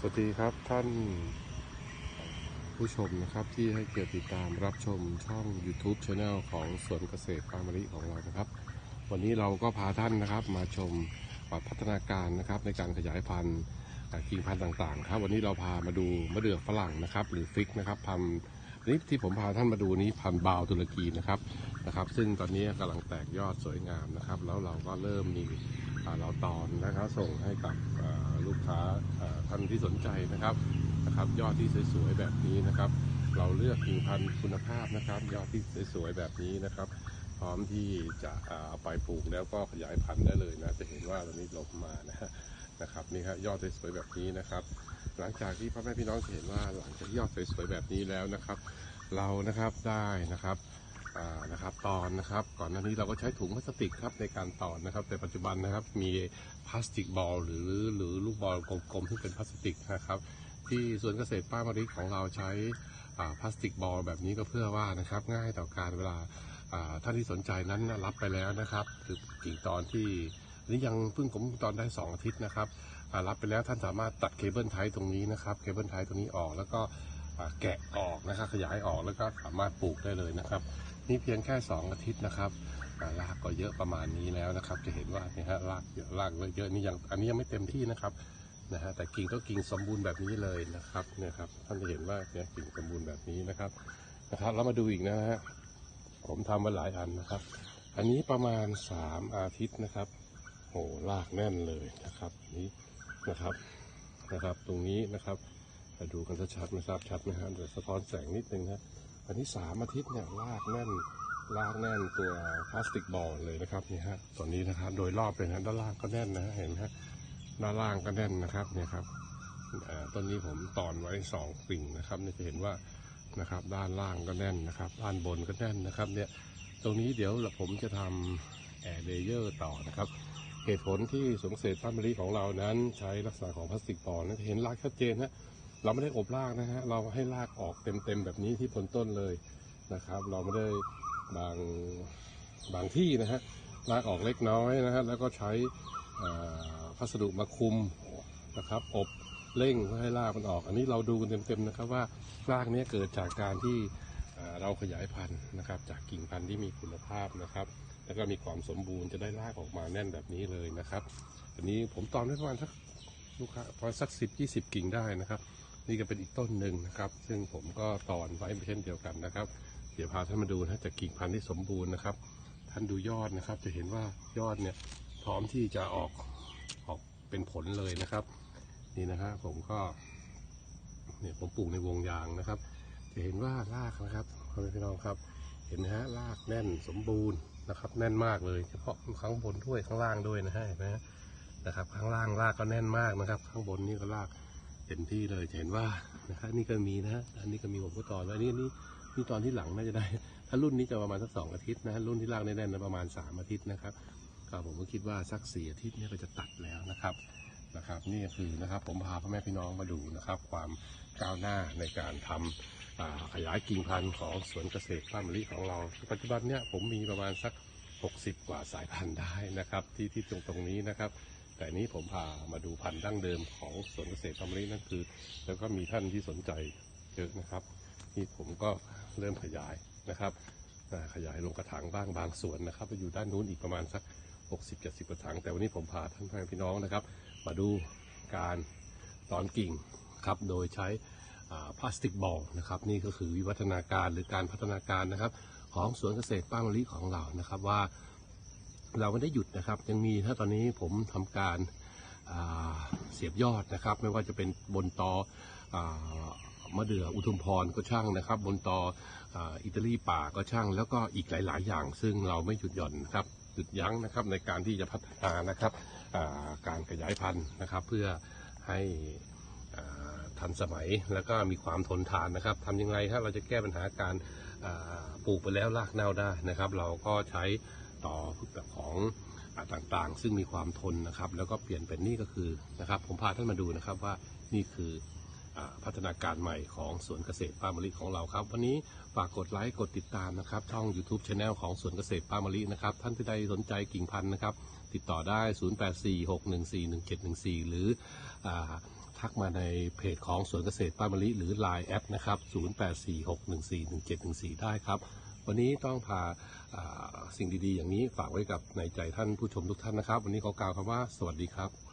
สวัสดีครับท่านผู้ชมนะครับที่ให้เกียรติติดตามรับชมช่อง YouTube Channel ของสวนเกษตรปามะลิของเรานะครับ วันนี้เราก็พาท่านนะครับมาชมพัฒนาการนะครับในการขยายพันธุ์กิ่งพันธุ์ต่างๆครับวันนี้เราพามาดูมะเดื่อฝรั่งนะครับ หรือฟิกนะครับพันธุ์นี้ที่ผมพาท่านมาดูนี้พันธุ์บาวตุรกีนะครับนะครับ ซึ่งตอนนี้กำลังแตกยอดสวยงามนะครับ แล้วเราก็เริ่มมี เราตอนนะครับส่งให้กับลูกค้าท่านที่สนใจนะครับนะครับยอดที่สวยๆแบบนี้นะครับ เราเลือกกิ่งพันธุ์คุณภาพนะครับ ยอดที่สวยๆแบบนี้นะครับ พร้อมที่จะเอาไปปลูกแล้วก็ขยายพันธุ์ได้เลยนะจะเห็นว่าตอนนี้ลบมานะนะครับนี่ครับยอดสวยๆแบบนี้นะครับ หลังจากที่พ่อแม่พี่น้องเห็นว่าหลังจากยอดสวยๆแบบนี้แล้วนะครับ เรานะครับได้นะครับ อ่านะครับตอนนะครับ ก่อนหน้านี้เราก็ใช้ถุงพลาสติกครับในการตอนนะครับ แต่ปัจจุบันนะครับมีพลาสติกบอลหรือหรือลูกบอลกลมๆที่เป็นพลาสติกนะครับ ที่สวนเกษตรป้ามะริของเราใช้พลาสติกบอลแบบนี้ก็เพื่อว่านะครับง่ายต่อการเวลาท่านที่สนใจนั้นรับไปแล้วนะครับคือกิ่งตอนที่นี้ยังเพิ่งผมตอนได้สองอาทิตย์นะครับรับไปแล้วท่านสามารถตัดเคเบิลไทตรงนี้นะครับเคเบิลไทตรงนี้ออกแล้วก็ แกะออกนะครับขยายออกแล้วก็สามารถปลูกได้เลยนะครับ นี่เพียงแค่ 2 อาทิตย์นะครับอ่ารากก็เยอะประมาณนี้แล้วนะครับ จะเห็นว่าเนี่ยฮะรากเยอะรากเยอะนี่ยังอันนี้ยังไม่เต็มที่นะครับนะฮะแต่กิ่งก็กิ่งสมบูรณ์แบบนี้เลยนะครับเนี่ยครับท่านจะเห็นว่าเนี่ยกิ่งสมบูรณ์แบบนี้นะครับนะครับแล้วมาดูอีกนะฮะผมทำมาหลายอันนะครับ อันนี้ประมาณ 3 อาทิตย์นะครับโอ้รากแน่นเลยนะครับ นี่นะครับนะครับ ตรงนี้นะครับ ดูกันชัดๆนะครับชัดนะฮะเดี๋ยวสะท้อนแสงนิดนึงนะอันนี้สามอาทิตย์เนี่ยลากแน่นลากแน่นตัวพลาสติกบอลเลยนะครับนี่ฮะตอนนี้นะครับโดยรอบเลยนะด้านล่างก็แน่นนะเห็นฮะด้านล่างก็แน่นนะครับเนี่ยครับต้นนี้ผมตอนไว้สองปิ่งนะครับนี่จะเห็นว่านะครับด้านล่างก็แน่นนะครับ ด้านบนก็แน่นนะครับเนี่ยตรงนี้เดี๋ยวผมจะทำแอร์เลเยอร์ต่อนะครับเหตุผลที่สวนเกษตรพันธุ์มะลิของเรานั้นใช้ลักษณะของพลาสติกบอลนะเห็นรากชัดเจนฮะ เราไม่ได้อบรากนะฮะเราให้รากออกเต็มๆแบบนี้ที่พ้นต้นเลยนะครับ เราไม่ได้บางบางที่นะฮะรากออกเล็กน้อยนะฮะแล้วก็ใช้พัสดุมาคุมนะครับอบเร่งเพื่อให้รากมันออก อันนี้เราดูกันเต็มๆนะครับว่ารากนี้เกิดจากการที่เราขยายพันธุ์นะครับ จากกิ่งพันธุ์ที่มีคุณภาพนะครับ แล้วก็มีความสมบูรณ์จะได้รากออกมาแน่นแบบนี้เลยนะครับ อันนี้ผมตอนได้ประมาณสักลูกค้าประมาณสักสิบยี่สิบกิ่งได้นะครับ นี่ก็เป็นอีกต้นหนึ่งนะครับ ซึ่งผมก็ตอนไว้เช่นเดียวกันนะครับ เดี๋ยวพาท่านมาดูนะจากกิ่งพันธุ์ที่สมบูรณ์นะครับ ท่านดูยอดนะครับ จะเห็นว่ายอดเนี่ยพร้อมที่จะออกออกเป็นผลเลยนะครับ นี่นะฮะผมก็เนี่ยผมปลูกในวงยางนะครับ จะเห็นว่ารากนะครับพ่อแม่พี่น้องครับ เห็นนะฮะรากแน่นสมบูรณ์นะครับ แน่นมากเลยเฉพาะข้างบนด้วยข้างล่างด้วยนะฮะเห็นไหมฮะนะครับ ข้างล่างรากก็แน่นมากนะครับ ข้างบนนี่ก็ราก เต็มที่เลยจะเห็นว่านะครับนี่ก็มีนะฮะอันนี้ก็มีผมก็ตอไว้อันนี่นี่นี่ตอนที่หลังน่าจะได้ ถ้ารุ่นนี้จะประมาณสักสองอาทิตย์นะ รุ่นที่ล่างแน่นๆนะประมาณสามอาทิตย์นะครับก็ผมก็คิดว่าสักสี่อาทิตย์นี่ก็จะตัดแล้วนะครับนะครับ นี่คือนะครับผมพาพ่อแม่พี่น้องมาดูนะครับ ความก้าวหน้าในการทำอ่าขยายกิ่งพันธุ์ของสวนเกษตรป้ามะลิของเรา ปัจจุบันเนี่ยผมมีประมาณสัก 60 กว่าสายพันธุ์ได้นะครับ ที่ที่ตรงตรงนี้นะครับ แต่นี้ผมพามาดูพันธุ์ดั้งเดิมของสวนเกษตรทำมะลินั่นคือ แล้วก็มีท่านที่สนใจเยอะนะครับนี่ผมก็เริ่มขยายนะครับขยายลงกระถางบ้างบางส่วนนะครับไปอยู่ด้านนู้นอีกประมาณสัก 60-70 กระถางแต่วันนี้ผมพาท่านพี่น้องนะครับ มาดูการตอนกิ่งครับโดยใช้พลาสติกบอลนะครับนี่ก็คือวิวัฒนาการหรือการพัฒนาการนะครับ ของสวนเกษตรป้ามะลิของเรานะครับว่า เราไม่ได้หยุดนะครับ ยังมีถ้าตอนนี้ผมทำการเสียบยอดนะครับ ไม่ว่าจะเป็นบนตออมะเดื่ออุทุมพรก็ช่างนะครับ บนตออ,อิตาลีป่าก็ช่าง แล้วก็อีกหลาย ๆ อย่าง ซึ่งเราไม่หยุดหย่อนนะครับหยุดยั้งนะครับในการที่จะพัฒนานะครับการขยายพันธุ์นะครับ เพื่อให้ทันสมัยแล้วก็มีความทนทานนะครับทำยังไงครับเราจะแก้ปัญหาการปลูกไปแล้วรากเน่าได้นะครับ เราก็ใช้ ต่อแบบของอต่างๆ ซึ่งมีความทนนะครับ แล้วก็เปลี่ยนเป็นนี่ก็คือนะครับ ผมพาท่านมาดูนะครับว่านี่คืออพัฒนาการใหม่ของสวนเกษตรป้ามะลิของเราครับ วันนี้ฝากกดไลค์กดติดตามนะครับ ช่อง YouTube c h anel ของสวนเกษตรป้ามะลินะครับ ท่านที่ใดสนใจกิ่งพันธุ์นะครับ ติดต่อได้ 0846141714 หรืออทักมาในเพจของสวนเกษตรป้ามะลิหรือ Line แอปนะครับ 0846141714 ได้ครับ วันนี้ต้องพาาสิ่งดีๆ อย่างนี้ฝากไว้กับในใจท่านผู้ชมทุกท่านนะครับ วันนี้ขอกล่าวคำว่าสวัสดีครับ